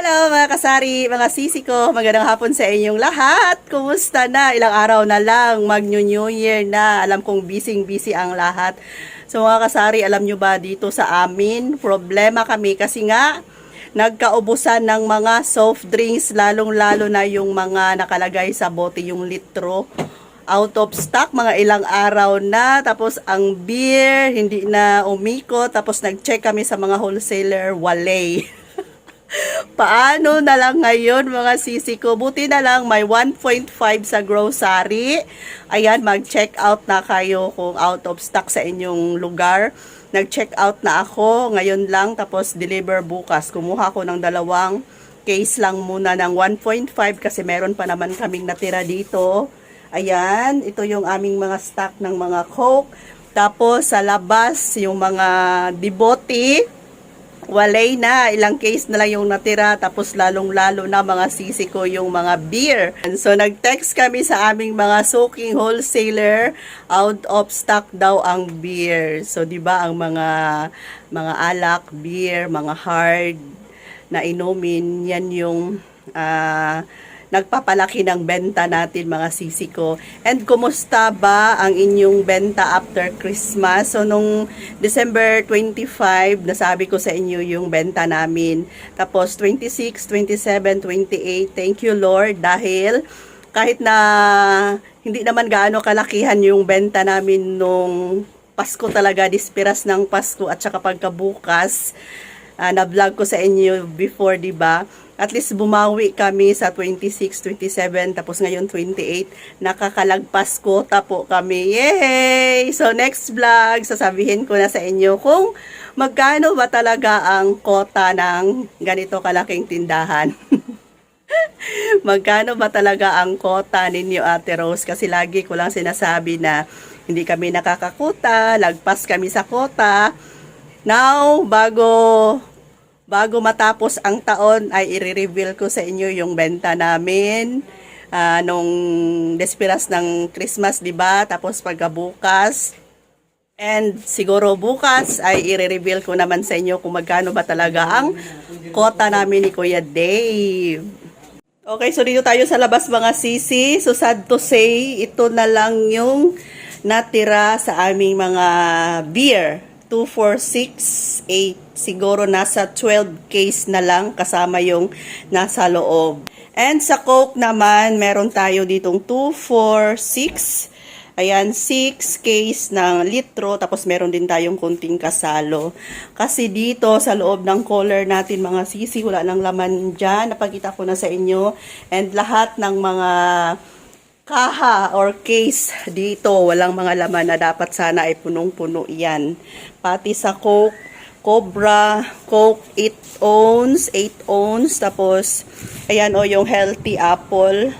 Hello mga kasari, mga sisi ko, magandang hapon sa inyong lahat. Kumusta na? Ilang araw na lang, mag New Year na. Alam kong busy-busy ang lahat. So mga kasari, alam nyo ba dito sa amin, problema kami kasi nga, nagkaubusan ng mga soft drinks, lalong-lalo na yung mga nakalagay sa bote, yung litro. Out of stock, mga ilang araw na. Tapos ang beer, hindi na umiko. Tapos nag-check kami sa mga wholesaler, walay. Paano na lang ngayon mga sisi ko? Buti na lang may 1.5 sa grocery. Ayan, mag-check out na kayo kung out of stock sa inyong lugar. Nag-check out na ako ngayon lang tapos deliver bukas. Kumuha ko ng dalawang case lang muna ng 1.5 kasi meron pa naman kaming natira dito. Ayan, ito yung aming mga stock ng mga Coke. Tapos sa labas, yung mga debote, walay na, ilang case na lang yung natira, tapos lalong-lalo na mga sisi ko yung mga beer. And so nag-text kami sa aming mga soaking wholesaler, out of stock daw ang beer. So 'di ba ang mga mga alak, beer, mga hard na inumin, yan yung ah, nagpapalaki ng benta natin mga sisi ko. And kumusta ba ang inyong benta after Christmas? So nung December 25, nasabi ko sa inyo yung benta namin. Tapos 26, 27, 28, thank you Lord dahil kahit na hindi naman gaano kalakihan yung benta namin nung Pasko talaga, dispiras ng Pasko at saka pagkabukas, ah, na-vlog ko sa inyo before, di ba? At least bumawi kami sa 26, 27, tapos ngayon 28. Nakakalagpas kota po kami. Yay! So next vlog, sasabihin ko na sa inyo kung magkano ba talaga ang kota ng ganito kalaking tindahan. magkano ba talaga ang kota ninyo Ate Rose? Kasi lagi ko lang sinasabi na hindi kami nakakakuta, lagpas kami sa kota. Now, bago bago matapos ang taon ay i-reveal ko sa inyo yung benta namin ah, nung despiras ng Christmas, 'di ba? Tapos pagkabukas and siguro bukas ay i-reveal ko naman sa inyo kung magkano ba talaga ang kota namin ni Kuya Dave. Okay, so dito tayo sa labas mga sisi. So sad to say, ito na lang yung natira sa aming mga beer. 2, 4, 6, 8. Siguro nasa 12 case na lang kasama yung nasa loob. And sa Coke naman, meron tayo ditong 2, 4, 6. Ayan, 6 case ng litro, tapos meron din tayong kunting kasalo. Kasi dito, sa loob ng collar natin, mga sisi, wala nang laman dyan. Napakita ko na sa inyo. And lahat ng mga kaha or case dito, walang mga laman na dapat sana ay punong-puno yan. Pati sa Coke, Cobra, Coke 8 ounce, 8 ounce, tapos, ayan o, yung healthy apple,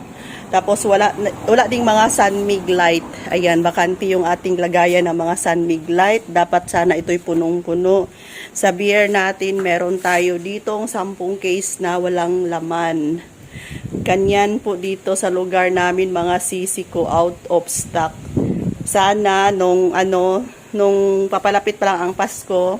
tapos wala wala ding mga sunmig light. Ayan, bakante yung ating lagayan ng mga sunmig light. Dapat sana ito'y punong-puno. Sa beer natin, meron tayo ditong 10 case na walang laman. Ganyan po dito sa lugar namin mga sisi ko out of stock. Sana nung ano, nung papalapit pa lang ang Pasko,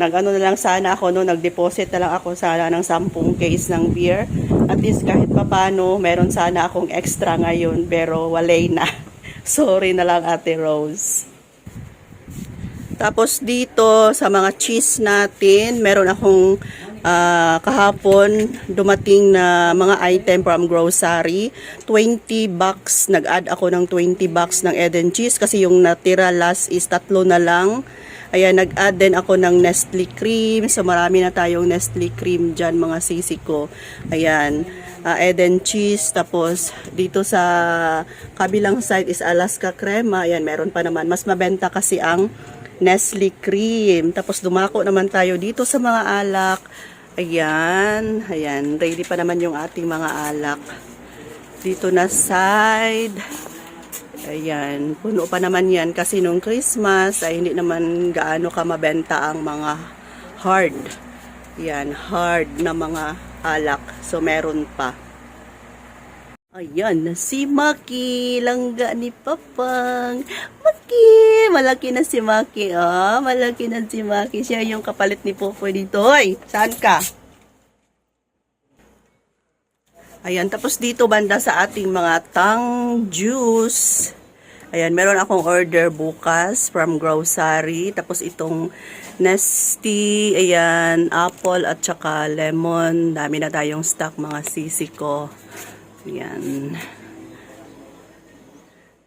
nag-ano na lang sana ako no, nag-deposit na lang ako sana ng 10 case ng beer. At least kahit papano, meron sana akong extra ngayon, pero walay na. Sorry na lang Ate Rose. Tapos dito sa mga cheese natin, meron akong ah, kahapon dumating na mga item from grocery. 20 bucks, nag-add ako ng 20 bucks ng Eden cheese kasi yung natira last is tatlo na lang. Ayan, nag-add din ako ng Nestle cream. So, marami na tayong Nestle cream dyan, mga sisi ko. Ayan, ah, Eden cheese. Tapos, dito sa kabilang side is Alaska crema. Ayan, meron pa naman. Mas mabenta kasi ang Nestle cream. Tapos, dumako naman tayo dito sa mga alak. Ayan, ayan. Ready pa naman yung ating mga alak. Dito na side. Ayan, puno pa naman yan kasi nung Christmas ay hindi naman gaano ka mabenta ang mga hard. Yan, hard na mga alak. So, meron pa. Ayan, si Maki, langga ni Papang. Maki, malaki na si Maki, oh. Malaki na si Maki. Siya yung kapalit ni Popoy dito. Hoy, saan ka? Ayan, tapos dito banda sa ating mga tang juice. Ayan, meron akong order bukas from grocery. Tapos itong Nesty, ayan, apple at saka lemon. Dami na tayong stock mga sisi ko. Ayan.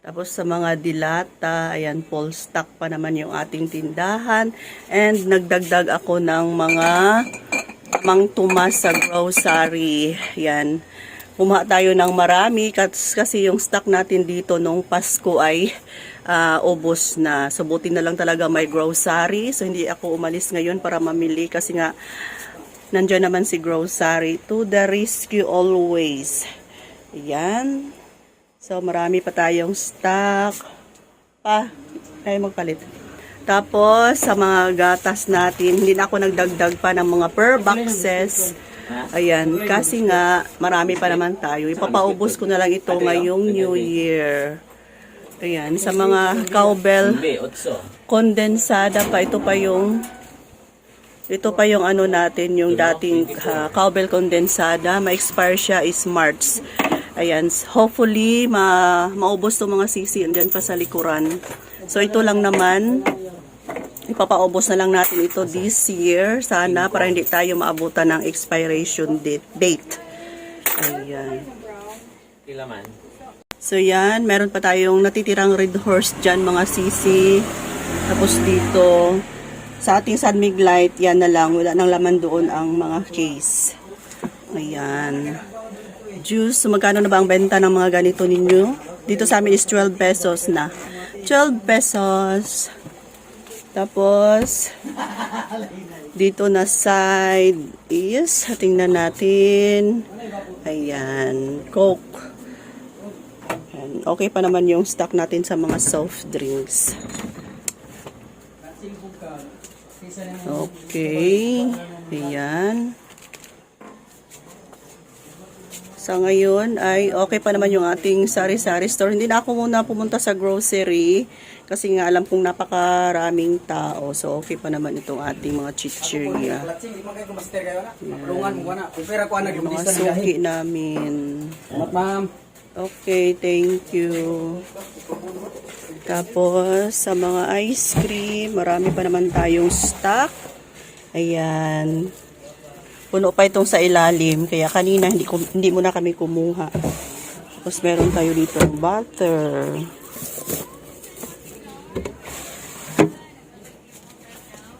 Tapos sa mga dilata, ayan, full stock pa naman yung ating tindahan. And nagdagdag ako ng mga Mang Tomas sa grocery. Yan. Kumuha tayo ng marami kas- kasi yung stock natin dito nung Pasko ay ah, ubos na. So buti na lang talaga may grocery. So hindi ako umalis ngayon para mamili kasi nga nandyan naman si grocery to the rescue always. Yan. So marami pa tayong stock. Pa, tayo magpalit. Tapos, sa mga gatas natin, hindi na ako nagdagdag pa ng mga per boxes. Ayan, kasi nga, marami pa naman tayo. Ipapaubos ko na lang ito ngayong New Year. Ayan, sa mga cowbell kondensada pa. Ito pa yung ito pa yung ano natin, yung dating uh, cowbell kondensada. Ma-expire siya is March. Ayan, hopefully ma maubos to mga sisi andyan pa sa likuran. So ito lang naman. Ipapaubos na lang natin ito this year. Sana para hindi tayo maabutan ng expiration date. date. Ayan. Kilaman. So yan, meron pa tayong natitirang red horse dyan mga sisi. Tapos dito, sa ating San Light, yan na lang. Wala nang laman doon ang mga case. Ayan. Juice, so magkano na ba ang benta ng mga ganito ninyo? Dito sa amin is 12 pesos na. 12 pesos. Tapos, dito na side is, tingnan natin. Ayan, Coke. Ayan, Okay pa naman yung stock natin sa mga soft drinks. Okay. Ayan. Sa ngayon ay okay pa naman yung ating sari-sari store. Hindi na ako muna pumunta sa grocery kasi nga alam kong napakaraming tao. So okay pa naman itong ating mga chichirya. Na, Mga suki namin. Okay, thank you. Tapos, sa mga ice cream, marami pa naman tayong stock. Ayan. Puno pa itong sa ilalim, kaya kanina hindi, hindi mo na kami kumuha. Tapos meron tayo dito butter.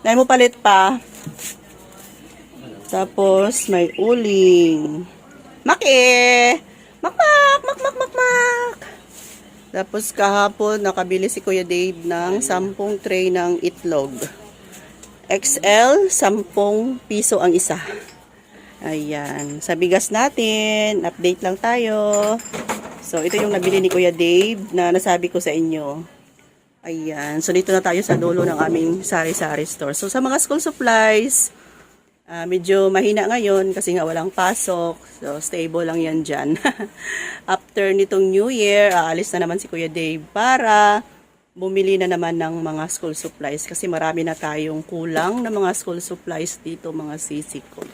Nay mo palit pa. Tapos may uling. Maki! Makmak! Makmak! Makmak! Tapos kahapon nakabili si Kuya Dave ng 10 tray ng itlog. XL, 10 piso ang isa. Ayan. Sa bigas natin, update lang tayo. So, ito yung nabili ni Kuya Dave na nasabi ko sa inyo. Ayan. So, dito na tayo sa dulo ng aming sari-sari store. So, sa mga school supplies, ah, medyo mahina ngayon kasi nga walang pasok. So, stable lang yan dyan. After nitong New Year, aalis na naman si Kuya Dave para bumili na naman ng mga school supplies kasi marami na tayong kulang na mga school supplies dito mga sisi ko.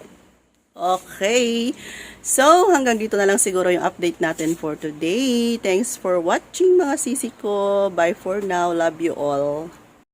Okay. So, hanggang dito na lang siguro yung update natin for today. Thanks for watching mga sisi ko. Bye for now. Love you all.